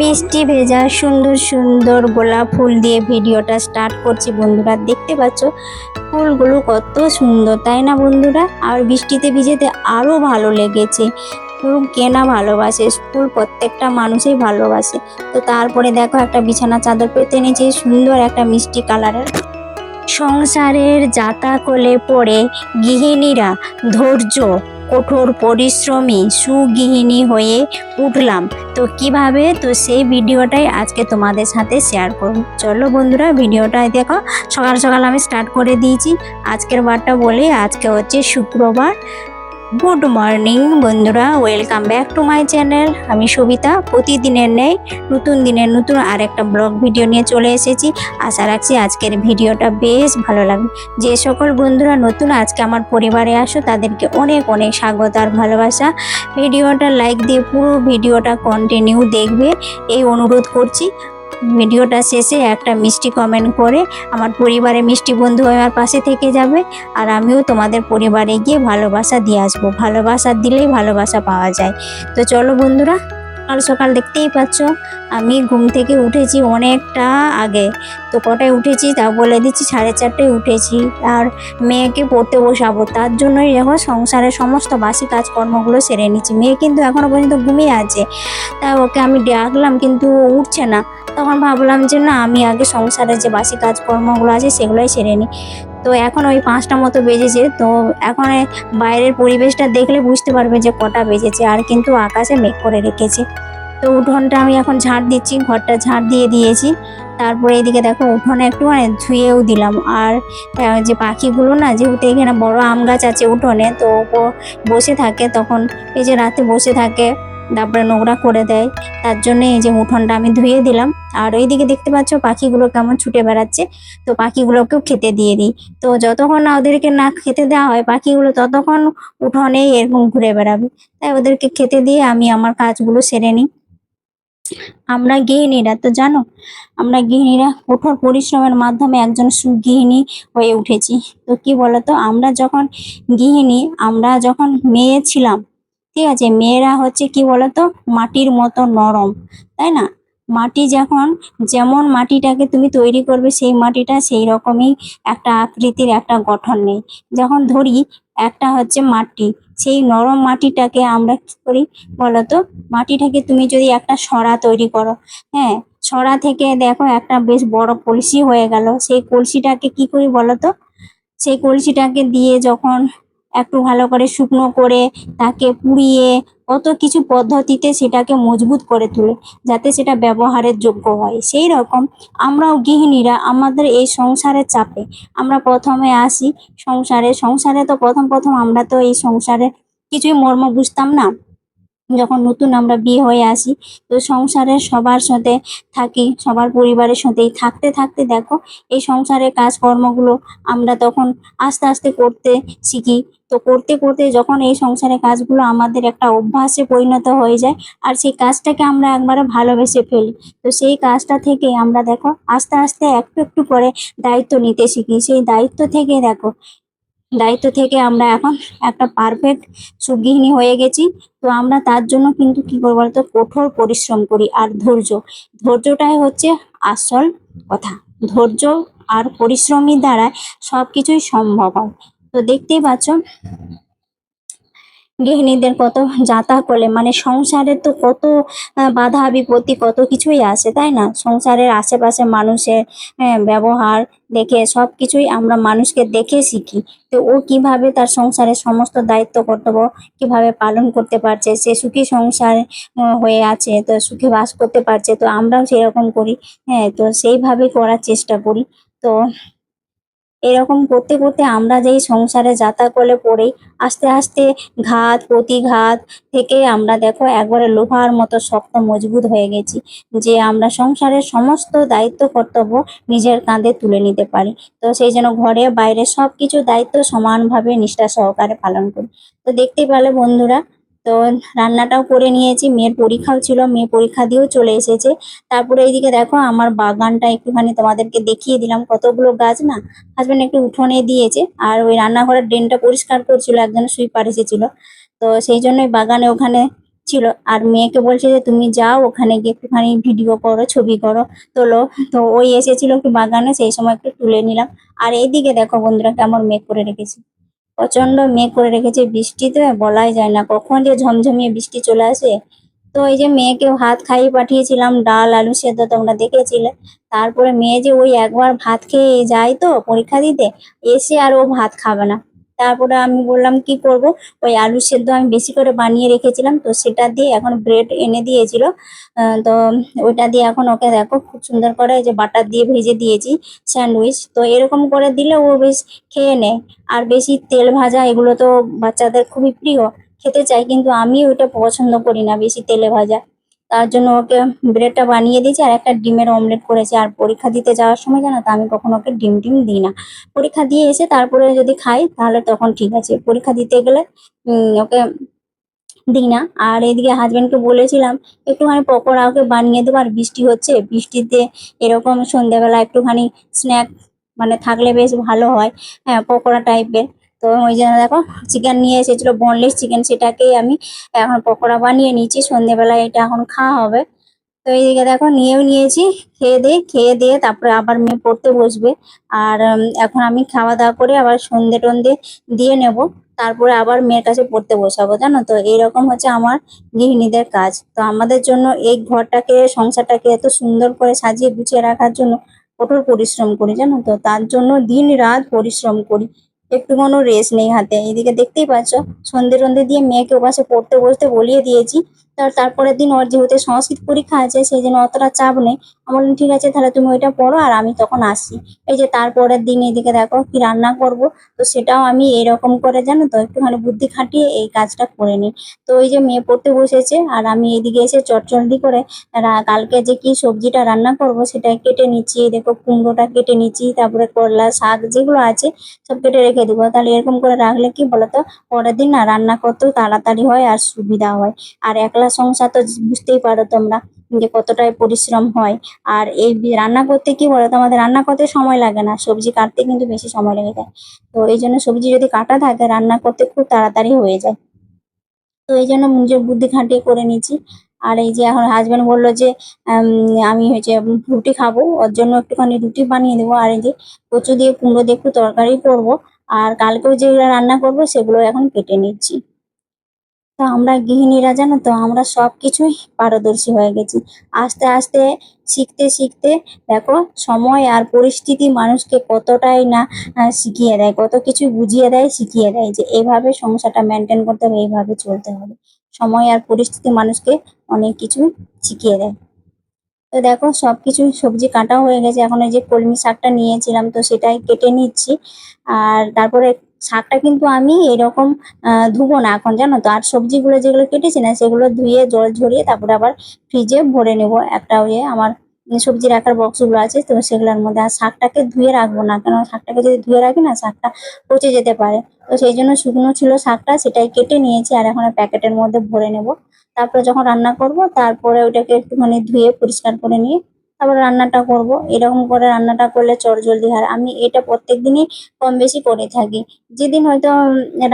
মিষ্টি ভেজা, সুন্দর সুন্দর গোলাপ ফুল দিয়ে ভিডিওটা স্টার্ট করছি বন্ধুরা। দেখতে পাচ্ছ, ফুলগুলো কত সুন্দর, তাই না বন্ধুরা? আর বৃষ্টিতে ভিজেতে আরও ভালো লেগেছে। ফুল কেনা ভালোবাসে, ফুল প্রত্যেকটা মানুষই ভালোবাসে। তো তারপরে দেখো, একটা বিছানা চাদর পেতে নিয়েছি, সুন্দর একটা মিষ্টি কালারের। সংসারের যাতা কোলে পড়ে গৃহিণীরা ধৈর্য কঠোর পরিশ্রমী সুগৃহিণী হয়ে উঠলাম। তো কীভাবে? তো সেই ভিডিওটাই আজকে তোমাদের সাথে শেয়ার করব। চলো বন্ধুরা ভিডিওটা দেখো। সকাল সকাল আমি স্টার্ট করে দিয়েছি। আজকের বারটা বলে, আজকে হচ্ছে শুক্রবার। গুড মর্নিং বন্ধুরা। Welcome back to my channel আমি সবিতা। প্রতিদিনের নেই নতুন দিনের নতুন আর একটা ব্লগ ভিডিও নিয়ে চলে এসেছি। আশা রাখছি আজকের ভিডিওটা বেশ ভালো লাগবে। যে সকল বন্ধুরা নতুন আজকে আমার পরিবারে আসো, তাদেরকে অনেক অনেক স্বাগত আর ভালোবাসা। ভিডিওটা লাইক দিয়ে পুরো ভিডিওটা কন্টিনিউ দেখবে। এই অনুরোধ করছি। ভিডিওটা শেষে একটা মিষ্টি কমেন্ট করে আমার পরিবারে মিষ্টি বন্ধু আমার পাশে থেকে যাবে আর আমিও তোমাদের পরিবারে গিয়ে ভালোবাসা দিয়ে আসব। ভালোবাসা দিলেই ভালোবাসা পাওয়া যায়। তো চলো বন্ধুরা সকাল সকাল দেখতেই পাচ্ছ, আমি ঘুম থেকে উঠেছি অনেকটা আগে। তো কটায় উঠেছি তা বলে দিচ্ছি, সাড়ে চারটায় উঠেছি। আর মেয়েকে পড়তে বসাবো, তার জন্যই এখন সংসারের সমস্ত বাসি কাজকর্মগুলো সেরে নিচ্ছি। মেয়ে কিন্তু এখনও পর্যন্ত ঘুমিয়ে আছে। তা ওকে আমি ডাকলাম কিন্তু উঠছে না। তখন ভাবলাম যে না, আমি আগে সংসারের যে বাসি কাজকর্মগুলো আছে সেগুলোই সেরে নিই। তো এখন ওই পাঁচটা মতো বেজেছে। তো এখন বাইরের পরিবেশটা দেখলে বুঝতে পারবে যে কটা বেজেছে আর কিন্তু আকাশে মেঘ করে রেখেছে। তো উঠোনটা আমি এখন ঝাড় দিচ্ছি, ঘরটা ঝাড় দিয়ে দিয়েছি। তারপরে এদিকে দেখো উঠোনে একটু মানে ধুয়েও দিলাম। আর যে পাখিগুলো না, যেহেতু এখানে বড় আম গাছ আছে উঠোনে, তো বসে থাকে তখন, এই যে রাতে বসে থাকে। তারপরে নোংরা করে দেয়। তার জন্য এই যে উঠোনটা আমি ধুয়ে দিলাম। আর ওইদিকে দেখতে পাচ্ছ পাখিগুলো কেমন ছুটে বেড়াচ্ছে। তো পাখিগুলোকেও খেতে দিয়ে দিই। তো যতক্ষণ না ওদেরকে না খেতে দেওয়া হয় পাখিগুলো, ততক্ষণ উঠোনেই এরকম ঘুরে বেড়াবে। তাই ওদেরকে খেতে দিয়ে আমি আমার কাজগুলো সেরে নিই। আমরা গৃহিণীরা, তো জানো, আমরা গৃহিণীরা কঠোর পরিশ্রমের মাধ্যমে একজন সুগৃহিণী হয়ে উঠেছি। তো কি বলতো, আমরা যখন গৃহিণী, আমরা যখন মেয়ে ছিলাম ঠিক আছে, মেয়েরা হচ্ছে কি বলতো, মাটির মতো নরম, তাই না? মাটি যখন, যেমন মাটিটাকে তুমি তৈরি করবে, সেই মাটিটা সেই রকমই একটা আকৃতির একটা গঠন নেই। যখন ধরি, একটা হচ্ছে মাটি, সেই নরম মাটিটাকে আমরা কি করি বলতো, মাটিটাকে তুমি যদি একটা সরা তৈরি করো হ্যাঁ সরা থেকে দেখো একটা বেশ বড় কলসি হয়ে গেল, সেই কলসিটাকে কি করি বলতো, সেই কলসিটাকে দিয়ে যখন একটু ভালো করে শুকনো করে তাকে পুড়িয়ে কত কিছু পদ্ধতিতে সেটাকে মজবুত করে তোলে, যাতে সেটা ব্যবহারের যোগ্য হয়। সেই রকম আমরাও গৃহিণীরা আমাদের এই সংসারের চাপে আমরা প্রথমে আসি সংসারে। সংসারে তো প্রথম প্রথম আমরা তো এই সংসারে কিছুই মর্ম বুঝতাম না। যখন নতুন আমরা বিয়ে হয়ে আসি তো সংসারে সবার সাথে থাকি, সবার পরিবারের সাথেই থাকতে থাকতে দেখো এই সংসারের কাজকর্মগুলো আমরা তখন আস্তে আস্তে করতে শিখি। তো করতে করতে যখন এই সংসারের কাজগুলো আমাদের একটা অভ্যাসে পরিণত হয়ে যায়, আর সেই কাজটাকে আমরা একবারে ভালোবেসে ফেলি। তো সেই কাজটা থেকে আমরা দেখো আস্তে আস্তে একটু একটু করে দায়িত্ব নিতে শিখি। সেই দায়িত্ব থেকে দেখো, দায়িত্ব থেকে আমরা এখন একটা পারফেক্ট সুগৃহিণী হয়ে গেছি। তো আমরা তার জন্য কিন্তু কি করব বলতো? কঠোর পরিশ্রম করি আর ধৈর্য। ধৈর্যটাই হচ্ছে আসল কথা। ধৈর্য আর পরিশ্রমের দ্বারা সব কিছুই সম্ভব হয়। তো দেখতেই পাচ্ছ? গৃহিণীদের কত যাতা করলে মানে সংসারের তো কত বাধা বিপত্তি, কত কিছুই আসে তাই না? সংসারের আশেপাশে মানুষের ব্যবহার দেখে সব কিছুই আমরা মানুষকে দেখে শিখি। তো ও কীভাবে তার সংসারের সমস্ত দায়িত্ব, কর্তব্য কীভাবে পালন করতে পারছে? সে সুখী সংসার হয়ে আছে, তো সুখে বাস করতে পারছে, তো আমরাও সেরকম করি হ্যাঁ তো সেইভাবে করার চেষ্টা করি। তো এরকম করতে করতে আমরা যেই সংসারে যাতা করলে পড়েই আস্তে আস্তে ঘাত, প্রতিঘাত থেকে আমরা দেখো একবারে লোহার মতো শক্ত মজবুত হয়ে গেছি যে আমরা সংসারের সমস্ত দায়িত্ব, কর্তব্য নিজের কাঁধে তুলে নিতে পারি। তো সেই জন্য ঘরে বাইরে সব কিছু দায়িত্ব সমানভাবে নিষ্ঠা সহকারে পালন করি। তো দেখতেই পেলে বন্ধুরা তো রান্নাটাও করে নিয়েছি। মেয়ের পরীক্ষাও ছিল, মেয়ে পরীক্ষা দিয়েও চলে এসেছে। তারপরে এইদিকে দেখো, আমার বাগানটা একটুখানি তোমাদেরকে দেখিয়ে দিলাম। কতগুলো গাছ না? হাজবেন্ড একটু উঠোনে দিয়েছে। আর ওই রান্নাঘরের ড্রেনটা পরিষ্কার করছিল, একজন সুইপার এসেছিল। তো সেই জন্যই বাগানে ওখানে ছিল। আর মেয়েকে বলছে যে, তুমি যাও ওখানে গিয়ে একটুখানি ভিডিও করো, ছবি করো। তোলো তো ওই এসেছিল একটু বাগানে, সেই সময় একটু তুলে নিলাম। আর এইদিকে দেখো বন্ধুরা, কেমন মেয়ে করে রেখেছি। প্রচণ্ড মেঘ করে রেখেছে বৃষ্টিতে, বলাই যায় না। কখন যে ঝমঝমিয়ে বৃষ্টি চলে আসে। তো এই যে মেয়েকে ভাত খাইয়ে পাঠিয়েছিলাম, ডাল, আলু সেদ্ধ তোমরা দেখেছিলে। তারপরে মেয়ে যে ওই একবার ভাত খেয়ে যায় তো পরীক্ষা দিতে, এসে আর ও ভাত খাবে না। তারপরে আমি বললাম, কি করব? ওই আলু সেদ্ধ আমি বেশি করে বানিয়ে রেখেছিলাম, তো সেটা দিয়ে এখন ব্রেড এনে দিয়েছিল। তো ওইটা দিয়ে এখন ওকে দেখো, খুব সুন্দর করে যে বাটার দিয়ে ভেজে দিয়েছি স্যান্ডউইচ। তো এরকম করে দিলে ও বেশ খেয়ে নেয়। আর বেশি তেল ভাজা এগুলো তো বাচ্চাদের খুবই প্রিয়, খেতে চাই কিন্তু আমি ওটা পছন্দ করি না বেশি তেলে ভাজা। তার জন্য ওকে ব্রেডটা বানিয়ে দিয়েছি আর একটা ডিমের অমলেট করেছি। আর পরীক্ষা দিতে যাওয়ার সময় জানো তো, আমি কখনো ওকে ডিম টিম দিই না। পরীক্ষা দিয়ে এসে তারপরে যদি খাই, তাহলে তখন ঠিক আছে। পরীক্ষা দিতে গেলে ওকে দিই না। আর এদিকে হাজব্যান্ডকে বলেছিলাম, একটুখানি পকোড়া ওকে বানিয়ে দেবো, আর বৃষ্টি হচ্ছে। বৃষ্টিতে এরকম সন্ধ্যেবেলা একটুখানি স্ন্যাক মানে থাকলে বেশ ভালো হয়। হ্যাঁ পকোড়া টাইপের তো ওই জন্য দেখো চিকেন নিয়ে এসেছিল বোনলেস চিকেন সেটাকেই আমি এখন পকোড়া বানিয়ে নিয়েছি সন্ধ্যেবেলায় এটা এখন খাওয়া হবে। তো এইদিকে দেখো নিয়েও নিয়েছি, খেয়ে দিয়ে খেয়ে দিয়ে তারপরে আবার মেয়ে পড়তে বসবে। আর এখন আমি খাওয়া দাওয়া করে আবার সন্ধে টন্ধে দিয়ে নেব, তারপরে আবার মেয়ের কাছে পড়তে বসাবো, জানো তো? এইরকম হচ্ছে আমার গৃহিণীদের কাজ। তো আমাদের জন্য এই ঘরটাকে, সংসারটাকে এত সুন্দর করে সাজিয়ে গুছিয়ে রাখার জন্য কঠোর পরিশ্রম করি, জানো তো? তার জন্য দিন রাত পরিশ্রম করি। একটু কোনো রেস্ট নেই হাতে। এদিকে দেখতেই পাচ্ছ সন্ধে টন্ধে দিয়ে মেয়েকে ওপাশে পড়তে বসতে বলিয়ে দিয়েছি। তার তারপরের দিন ওর যেহেতু সংস্কৃত পরীক্ষা আছে, সেই জন্য অতটা চাপ নেই। আমি ঠিক আছে, তাহলে তুমি ওইটা পড়ো আর আমি তখন আসি এই যে তারপরের দিন এদিকে দেখো কি রান্না করব, তো সেটাও আমি এরকম করে জানো তো, একটুখানি বুদ্ধি খাটিয়ে এই কাজটা করে নিই। তো ওই যে মেয়ে পড়তে বসেছে আর আমি এদিকে এসে চটচলদি করে কালকে যে কি সবজিটা রান্না করব সেটা কেটে নিচ্ছি। দেখো কুমড়োটা কেটে নিচ্ছি, তারপরে করলা, শাক যেগুলো আছে সব কেটে রেখে দেবো। তাহলে এরকম করে রাখলে কি বলতো, পরের দিন না রান্না করতেও তাড়াতাড়ি হয় আর সুবিধা হয়। আর একলা সংসার তো বুঝতেই পারো তোমরা যে কতটাই পরিশ্রম হয়। আর এই রান্না করতে কি বলতো আমাদের রান্না করতে সময় লাগে না। সবজি কাটতে কিন্তু বেশি সময় লেগে যায়। তো এই জন্য সবজি যদি কাটা থাকে, রান্না করতে খুব তাড়াতাড়ি হয়ে যায়। তো এই জন্য নিজের বুদ্ধি খাটিয়ে করে নিচ্ছি আর এই যে এখন হাজব্যান্ড বলল যে আমি হচ্ছে রুটি খাব, ওর জন্য একটুখানি রুটি বানিয়ে দেবো। আর এই যে কচু দিয়ে কুমড়ো দিয়ে একটু তরকারি করব। আর কালকেও যেগুলো রান্না করব, সেগুলো এখন কেটে নিচ্ছি। তো আমরা গৃহিণীরা, জানো তো, আমরা সব কিছুই পারদর্শী হয়ে গেছি। আস্তে আস্তে শিখতে শিখতে দেখো সময় আর পরিস্থিতি মানুষকে কতটাই না শিখিয়ে দেয়, কত কিছু বুঝিয়ে দেয়, শিখিয়ে দেয় যে এইভাবে সংসারটা মেনটেন করতে হবে এইভাবে চলতে হবে। সময় আর পরিস্থিতি মানুষকে অনেক কিছু শিখিয়ে দেয়। তো দেখো সবকিছু সবজি কাটা হয়ে গেছে। এখন ওই যে কলমি শাকটা নিয়েছিলাম, তো সেটাই কেটে নিচ্ছি। আর তারপরে শাকটা কিন্তু আমি এরকম ধুবো না এখন, জানো তো? আর সবজিগুলো যেগুলো কেটেছি না, সেগুলো ধুয়ে, জল ঝরিয়ে তারপরে আবার ফ্রিজে ভরে নেব। একটা ওই আমার সবজি রাখার বক্সগুলো আছে, তো সেগুলোর মধ্যে। আর শাকটাকে ধুয়ে রাখব না কেন শাকটাকে যদি ধুয়ে রাখি না, শাকটা পচে যেতে পারে। তো সেই জন্য শুকনো ছিল শাকটা, সেটাই কেটে নিয়েছি আর এখন প্যাকেটের মধ্যে ভরে নেব। তারপরে যখন রান্না করব, তারপরে ওইটাকে একটুখানি ধুয়ে পরিষ্কার করে নিয়ে তারপরে রান্নাটা করব। এরকম করে রান্নাটা করলে চটজলদি হয়। আমি এটা প্রত্যেক দিনই কম বেশি করে থাকি। যেদিন হয়তো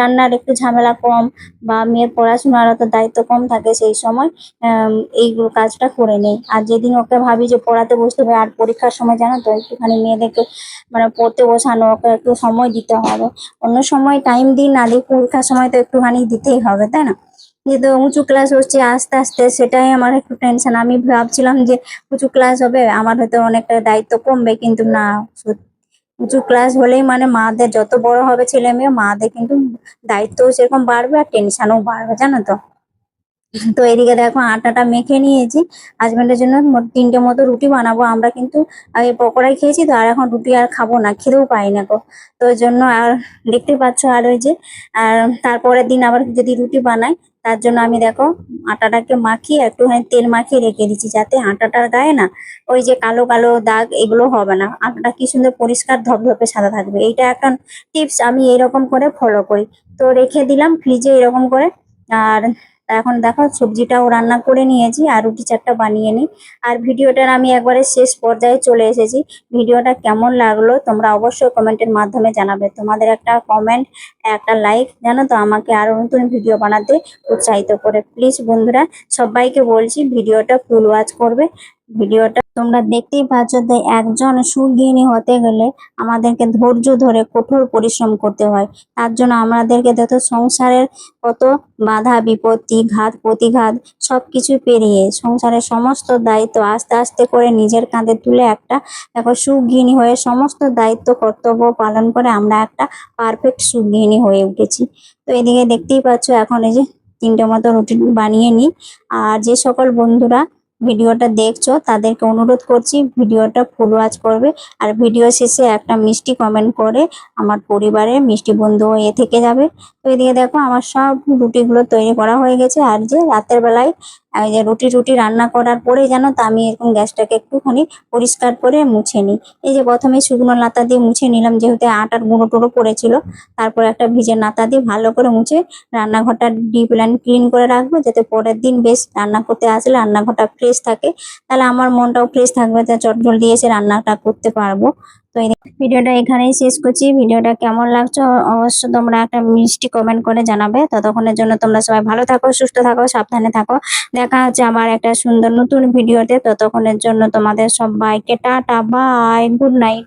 রান্নার একটু ঝামেলা কম বা মেয়ের পড়াশোনার অত দায়িত্ব কম থাকে সেই সময় এইগুলো কাজটা করে নেই। আর যেদিন ওকে ভাবি যে পড়াতে বসতে হবে, আর পরীক্ষার সময় জানো তো, একটুখানি মেয়েদেরকে মানে পড়তে বসানো, ওকে একটু সময় দিতে হবে। অন্য সময় টাইম দিই না দিই, পরীক্ষার সময় তো একটুখানি দিতেই হবে, তাই না? যেহেতু উঁচু ক্লাস হচ্ছে, আস্তে আস্তে সেটাই আমার একটু টেনশন আমি ভাবছিলাম যে উঁচু ক্লাস হবে, আমার হয়তো অনেকটা দায়িত্ব কমবে, কিন্তু না উঁচু ক্লাস হলেই মানে মাদের যত বড় হবে ছেলে মেয়ে, মাদের কিন্তু দায়িত্বও সেরকম বাড়বে আর টেনশনও বাড়বে, জানো তো? তো এদিকে দেখো, আটাটা মেখে নিয়েছি। হাজবেন্ডের জন্য তিনটে মতো রুটি বানাবো। আমরা কিন্তু পকোড়াই খেয়েছি তো, আর এখন রুটি আর খাব না, খেতেও পাই না গো। তো ওই জন্য আর দেখতে পাচ্ছ আর ওই যে, আর তারপরের দিন আবার যদি রুটি বানাই তার জন্য আমি দেখো আটাটাকে মাখিয়ে একটুখানি তেল মাখিয়ে রেখে দিচ্ছি যাতে আটাটার গায়ে না ওই যে কালো কালো দাগ এগুলো হবে না। আটাটা কি সুন্দর পরিষ্কার ধপধপে সাদা থাকবে। এইটা একটা টিপস আমি এরকম করে ফলো করি। তো রেখে দিলাম ফ্রিজে এরকম করে। আর এখন দেখো সবজিটাও রান্না করে নিয়েছি, আর রুটি চারটা বানিয়ে নিই। আর ভিডিওটার আমি একবারে শেষ পর্যায়ে চলে এসেছি। ভিডিওটা কেমন লাগল তোমরা অবশ্যই কমেন্টের মাধ্যমে জানাবে। তোমাদের একটা কমেন্ট, একটা লাইক, জানো তো, আমাকে আরও নতুন ভিডিও বানাতে উৎসাহিত করে। প্লিজ বন্ধুরা, সবাইকে বলছি ভিডিওটা ফুল ওয়াচ করবে। ভিডিওটা তোমরা দেখতেই পাচ্ছ যে একজন সুগৃহিণী হতে গেলে আমাদেরকে ধৈর্য ধরে কঠোর পরিশ্রম করতে হয়। তার জন্য আমাদেরকে যত সংসারের কত বাধা, বিপত্তি, ঘাত, প্রতিঘাত সবকিছু পেরিয়ে সংসারের সমস্ত দায়িত্ব আস্তে আস্তে করে নিজের কাঁধে তুলে একটা দেখো সুগৃহিণী হয়ে সমস্ত দায়িত্ব, কর্তব্য পালন করে আমরা একটা পারফেক্ট সুগৃহিণী হয়ে উঠেছি। তো এদিকে দেখতেই পাচ্ছ এখন এই যে তিনটে মতো রুটি বানিয়ে নিই। আর যে সকল বন্ধুরা ভিডিওটা দেখছ, তাদেরকে অনুরোধ করছি ভিডিওটা ফুল ওয়াচ করবে। আর ভিডিও শেষে একটা মিষ্টি কমেন্ট করে আমার পরিবারের মিষ্টি বন্ধু এ থেকে যাবে। তো এদিকে দেখো, আমার সব রুটিগুলো তৈরি করা হয়ে গেছে। আর যে রাতের বেলায় এই যে রুটি রুটি রান্না করার পরে জানো তো আমি এরকম গ্যাসটাকে একটুখানি পরিষ্কার করে মুছে নিই। এই যে প্রথমে শুকনো লাতা দিয়ে মুছে নিলাম, যেহেতু আটার গুঁড়ো টুড়ো পড়েছিল, তারপর একটা ভিজে নাতা দিয়ে ভালো করে মুছে রান্নাঘরটা ডিপ প্ল্যান ক্লিন করে রাখব, যাতে পরের দিন বেশ রান্না করতে আসলে রান্নাঘরটা ফ্রেশ থাকে। তাহলে আমার মনটাও ফ্রেশ থাকবে, তা চট জলদি এসে রান্নাটা করতে পারব। তো ভিডিওটা এখানেই শেষ করছি। ভিডিওটা কেমন লাগছে অবশ্য তোমরা একটা মিষ্টি কমেন্ট করে জানাবে। ততক্ষণের জন্য তোমরা সবাই ভালো থাকো, সুস্থ থাকো, সাবধানে থাকো। দেখা হচ্ছে আমার একটা সুন্দর নতুন ভিডিওতে। ততক্ষণের জন্য তোমাদের সবাইকে টাটা বাই গুড নাইট